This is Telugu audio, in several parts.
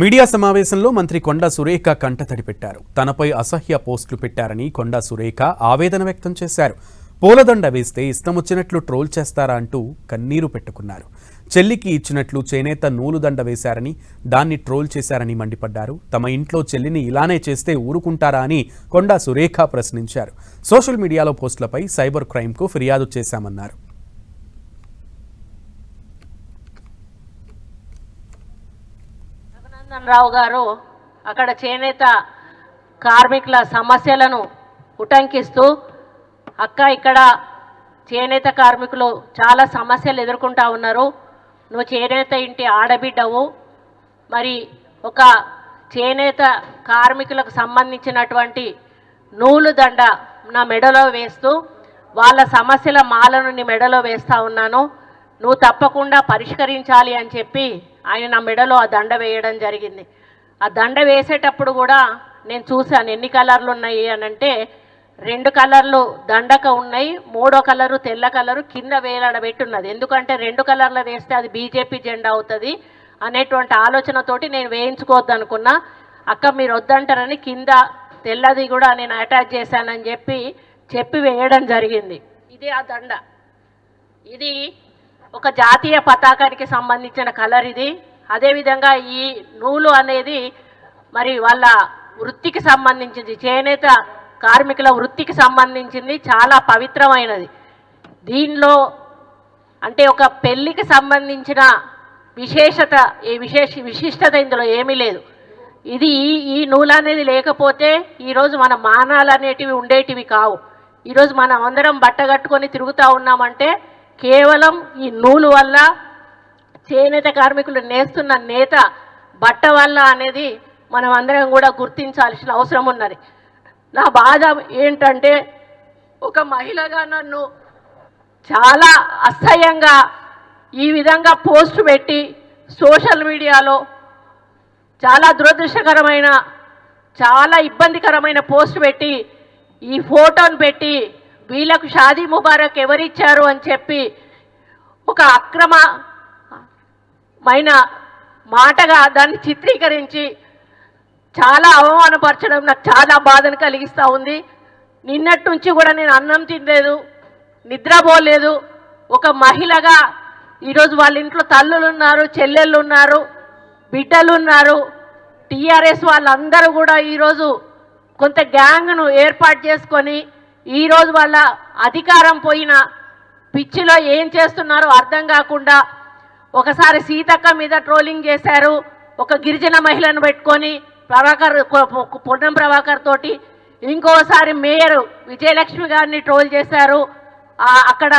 మీడియా సమావేశంలో మంత్రి కొండా సురేఖ కంటతడి పెట్టారు తనపై అసహ్య పోస్టులు పెట్టారని కొండా సురేఖ ఆవేదన వ్యక్తం చేశారు. పూలదండ వేస్తే ఇష్టమొచ్చినట్లు ట్రోల్ చేస్తారా అంటూ కన్నీరు పెట్టుకున్నారు. చెల్లికి ఇచ్చినట్లు చేనేత నూలుదండ వేశారని దాన్ని ట్రోల్ చేశారని మండిపడ్డారు. తమ ఇంట్లో చెల్లిని ఇలానే చేస్తే ఊరుకుంటారా అని కొండా సురేఖ ప్రశ్నించారు. సోషల్ మీడియాలో పోస్టులపై సైబర్ క్రైమ్కు ఫిర్యాదు చేశామన్నారు. రఘునందన్ రావు గారు అక్కడ చేనేత కార్మికుల సమస్యలను ఉటంకిస్తూ అక్క ఇక్కడ చేనేత కార్మికులు చాలా సమస్యలు ఎదుర్కొంటా ఉన్నారు. నువ్వు చేనేత ఇంటి ఆడబిడ్డవు. మరి ఒక చేనేత కార్మికులకు సంబంధించినటువంటి నూలు దండ నా మెడలో వేస్తూ వాళ్ళ సమస్యల మాలను నీ మెడలో వేస్తూ ఉన్నాను. నువ్వు తప్పకుండా పరిష్కరించాలి అని చెప్పి ఆయన నా మెడలో ఆ దండ వేయడం జరిగింది. ఆ దండ వేసేటప్పుడు కూడా నేను చూశాను ఎన్ని కలర్లు ఉన్నాయి అని అంటే రెండు కలర్లు దండక ఉన్నాయి మూడో కలరు తెల్ల కలరు కింద వేలాడబెట్టున్నది. ఎందుకంటే రెండు కలర్లు వేస్తే అది బీజేపీ జెండా అవుతుంది అనేటువంటి ఆలోచనతోటి నేను వేయించుకోవద్దు అనుకున్నా అక్క మీరు వద్దంటారని కింద తెల్లది కూడా నేను అటాచ్ చేశానని చెప్పి చెప్పి వేయడం జరిగింది. ఇది ఆ దండ. ఇది ఒక జాతీయ పతాకానికి సంబంధించిన కలర్ ఇది. అదేవిధంగా ఈ నూలు అనేది మరి వాళ్ళ వృత్తికి సంబంధించింది. చేనేత కార్మికుల వృత్తికి సంబంధించింది. చాలా పవిత్రమైనది. దీనిలో అంటే ఒక పెళ్ళికి సంబంధించిన విశేషత ఈ విశేష విశిష్టత ఇందులో ఏమీ లేదు. ఇది ఈ ఈ నూలు అనేది లేకపోతే ఈరోజు మన మానాలు అనేటివి ఉండేటివి కావు. ఈరోజు మనం అందరం బట్ట కట్టుకొని తిరుగుతూ ఉన్నామంటే కేవలం ఈ నూలు వల్ల చేనేత కార్మికులు నేస్తున్న నేత బట్ట వల్ల అనేది మనం అందరం కూడా గుర్తించాల్సిన అవసరం ఉన్నది. నా బాధ ఏంటంటే ఒక మహిళగా నన్ను చాలా అసహ్యంగా ఈ విధంగా పోస్ట్ పెట్టి సోషల్ మీడియాలో చాలా దురదృష్టకరమైన చాలా ఇబ్బందికరమైన పోస్ట్ పెట్టి ఈ ఫోటోను పెట్టి వీళ్ళకు షాదీ ముబారక్ ఎవరిచ్చారు అని చెప్పి ఒక అక్రమమైన మాటగా దాన్ని చిత్రీకరించి చాలా అవమానపరచడం నాకు చాలా బాధను కలిగిస్తూ ఉంది. నిన్నటి నుంచి కూడా నేను అన్నం తినలేదు నిద్రపోలేదు ఒక మహిళగా ఈరోజు వాళ్ళ ఇంట్లో తల్లులు ఉన్నారు చెల్లెళ్ళు ఉన్నారు బిడ్డలు ఉన్నారు టీఆర్ఎస్ వాళ్ళందరూ కూడా ఈరోజు కొంత గ్యాంగ్ను ఏర్పాటు చేసుకొని ఈరోజు వాళ్ళ అధికారం పోయిన పిచ్చిలో ఏం చేస్తున్నారో అర్థం కాకుండా ఒకసారి సీతక్క మీద ట్రోలింగ్ చేశారు. ఒక గిరిజన మహిళను పెట్టుకొని ప్రభాకర్ కొ- పొన్నం ప్రభాకర్ తోటి ఇంకోసారి మేయర్ విజయలక్ష్మి గారిని ట్రోల్ చేశారు. అక్కడ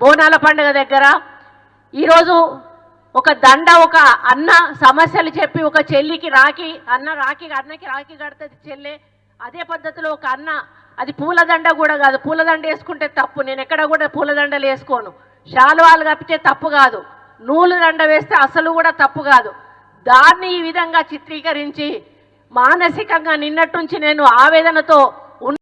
బోనాల పండుగ దగ్గర. ఈరోజు ఒక దండ ఒక అన్న సమస్యలు చెప్పి ఒక చెల్లికి రాఖీ అన్న రాఖీ అన్నకి రాఖీ కడుతుంది చెల్లె. అదే పద్ధతిలో ఒక అన్న అది పూలదండ కూడా కాదు. పూలదండ వేసుకుంటే తప్పు. నేను ఎక్కడ కూడా పూలదండలు వేసుకోను. శాలువాలు కప్పితే తప్పు కాదు. నూలు దండ వేస్తే అసలు కూడా తప్పు కాదు. దాన్ని ఈ విధంగా చిత్రీకరించి మానసికంగా నిన్నటి నుంచి నేను ఆవేదనతో